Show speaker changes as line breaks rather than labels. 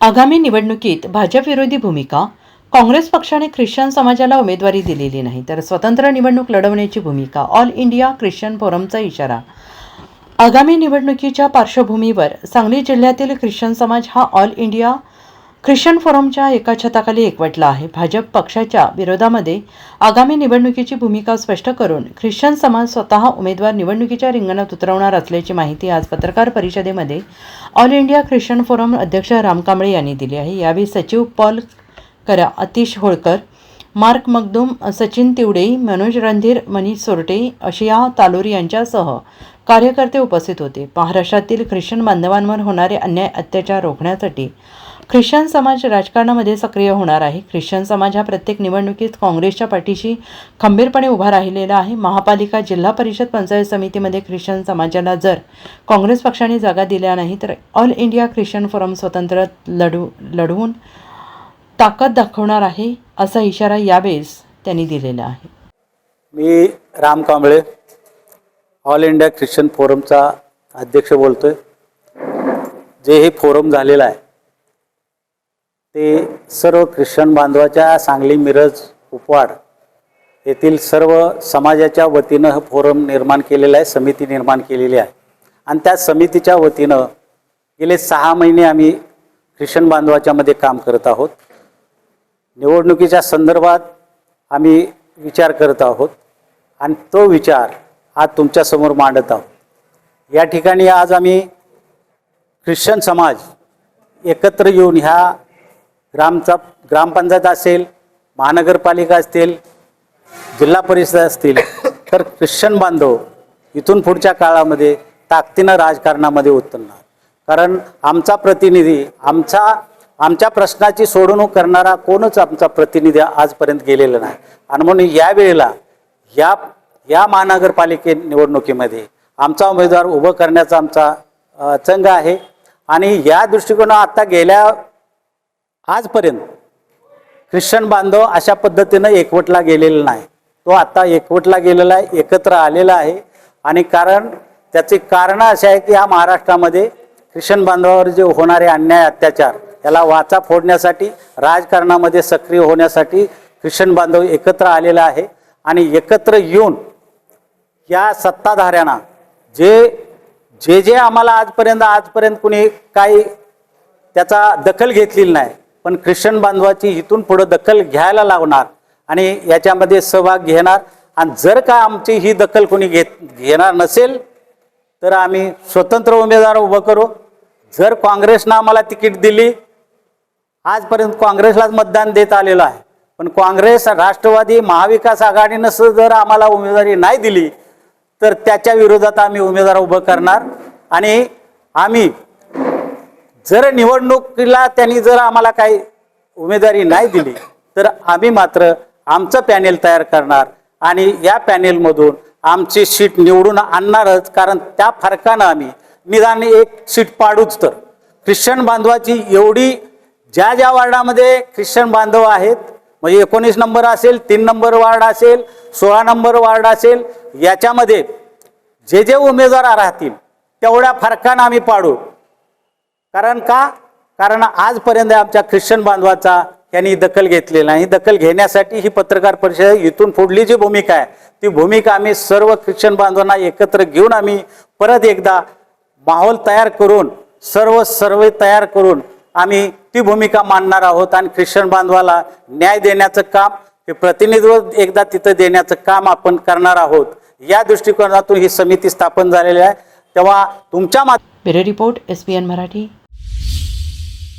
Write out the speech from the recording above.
आगामी निवडणुकीत भाजपविरोधी भूमिका काँग्रेस पक्षाने ख्रिश्चन समाजाला उमेदवारी दिलेली नाही तर स्वतंत्र निवडणूक लढवण्याची भूमिका ऑल इंडिया ख्रिश्चन फोरमचा इशारा. आगामी निवडणुकीच्या पार्श्वभूमीवर सांगली जिल्ह्यातील ख्रिश्चन समाज हा ऑल इंडिया ख्रिश्चन फोरमच्या एका छताखाली एकवटला आहे. भाजप पक्षाच्या विरोधामध्ये आगामी निवडणुकीची भूमिका स्पष्ट करून ख्रिश्चन समाज स्वतः उमेदवार निवडणुकीच्या रिंगणात उतरवणार असल्याची माहिती आज पत्रकार परिषदेमध्ये ऑल इंडिया ख्रिश्चन फोरम अध्यक्ष राम कांबळे यांनी दिली आहे. यावेळी सचिव पॉल करा अतिश होळकर मार्क मगदूम सचिन तिवडे मनोज रणधीर मनीष सोरटे अशिया तालोरी यांच्यासह कार्यकर्ते उपस्थित होते. महाराष्ट्रातील ख्रिश्चन बांधवांवर होणारे अन्याय अत्याचार रोखण्यासाठी ख्रिश्चन समाज राजकारणामध्ये सक्रिय होणार आहे. ख्रिश्चन समाज हा प्रत्येक निवडणुकीत काँग्रेसच्या पाठीशी खंबीरपणे उभा राहिलेला आहे. महापालिका जिल्हा परिषद पंचायत समितीमध्ये ख्रिश्चन समाजाला जर काँग्रेस पक्षाने जागा दिल्या नाही तर ऑल इंडिया ख्रिश्चन फोरम स्वतंत्र लढू लढवून ताकद दाखवणार आहे असा इशारा यावेळेस त्यांनी दिलेला आहे.
मी Ram Kamble all India Christian फोरमचा अध्यक्ष बोलतोय. जे हे फोरम झालेलं आहे ते सर्व ख्रिश्चन बांधवाच्या सांगली मिरज उपवाड येथील सर्व समाजाच्या वतीनं हे फोरम निर्माण केलेलं आहे समिती निर्माण केलेली आहे. आणि त्या समितीच्या वतीनं गेले सहा महिने आम्ही ख्रिश्चन बांधवाच्यामध्ये काम करत आहोत. निवडणुकीच्या संदर्भात आम्ही विचार करत आहोत आणि तो विचार आज तुमच्यासमोर मांडत आहोत. या ठिकाणी आज आम्ही ख्रिश्चन समाज एकत्र येऊन ह्या ग्रामचा ग्रामपंचायत असेल महानगरपालिका असतील जिल्हा परिषद असतील तर ख्रिश्चन बांधव इथून पुढच्या काळामध्ये ताकदीनं राजकारणामध्ये उतरणार. कारण आमचा प्रतिनिधी आमचा आमच्या प्रश्नाची सोडवणूक करणारा कोणच आमचा प्रतिनिधी आजपर्यंत गेलेला नाही. आणि म्हणून या वेळेला या या महानगरपालिके निवडणुकीमध्ये आमचा उमेदवार उभं करण्याचा आमचा चंग आहे. आणि या दृष्टिकोनात आता गेल्या आजपर्यंत ख्रिश्चन बांधव अशा पद्धतीनं एकवटला गेलेला नाही. तो आता एकवटला गेलेला आहे एकत्र आलेला आहे. आणि कारण त्याचे कारणं अशी आहे की या महाराष्ट्रामध्ये ख्रिश्चन बांधवावर जे होणारे अन्याय अत्याचार याला वाचा फोडण्यासाठी राजकारणामध्ये सक्रिय होण्यासाठी ख्रिश्चन बांधव एकत्र आलेला आहे. आणि एकत्र येऊन या सत्ताधाऱ्यांना जे जे जे आम्हाला आजपर्यंत आजपर्यंत कुणी काही त्याचा दखल घेतलेली नाही पण ख्रिश्चन बांधवाची इथून पुढं दखल घ्यायला लावणार आणि याच्यामध्ये सहभाग घेणार. आणि जर का आमची ही दखल कोणी घेत घेणार नसेल तर आम्ही स्वतंत्र उमेदवार उभं करू. जर काँग्रेसनं आम्हाला तिकीट दिली आजपर्यंत काँग्रेसलाच मतदान देत आलेलं आहे. पण काँग्रेस राष्ट्रवादी महाविकास आघाडीनं जर आम्हाला उमेदवारी नाही दिली तर त्याच्या विरोधात आम्ही उमेदवार उभं करणार. आणि आम्ही जर निवडणुकीला त्यांनी जर आम्हाला काही उमेदवारी नाही दिली तर आम्ही मात्र आमचं पॅनेल तयार करणार आणि या पॅनेलमधून आमची सीट निवडून आणणारच कारण त्या फरकानं आम्ही निदान एक सीट पाडूच तर. ख्रिश्चन बांधवाची एवढी ज्या ज्या वार्डामध्ये ख्रिश्चन बांधव आहेत म्हणजे एकोणीस नंबर असेल तीन नंबर वार्ड असेल सोळा नंबर वार्ड असेल याच्यामध्ये जे जे उमेदवार राहतील तेवढ्या फरकानं आम्ही पाडू. कारण का? कारण आजपर्यंत आमच्या ख्रिश्चन बांधवाचा यांनी दखल घेतलेली नाही. दखल घेण्यासाठी ही पत्रकार परिषद इथून पुढली जी भूमिका आहे ती भूमिका आम्ही सर्व ख्रिश्चन बांधवांना एकत्र घेऊन आम्ही परत एकदा माहोल तयार करून सर्व सर्वे तयार करून आम्ही ती भूमिका मांडणार आहोत आणि ख्रिश्चन बांधवाला न्याय देण्याचं काम हे प्रतिनिधित्व एकदा तिथं देण्याचं काम आपण करणार आहोत. या दृष्टिकोनातून ही समिती स्थापन झालेली आहे. तेव्हा तुमच्या माध्यमातून
bureau report S P N Marathi.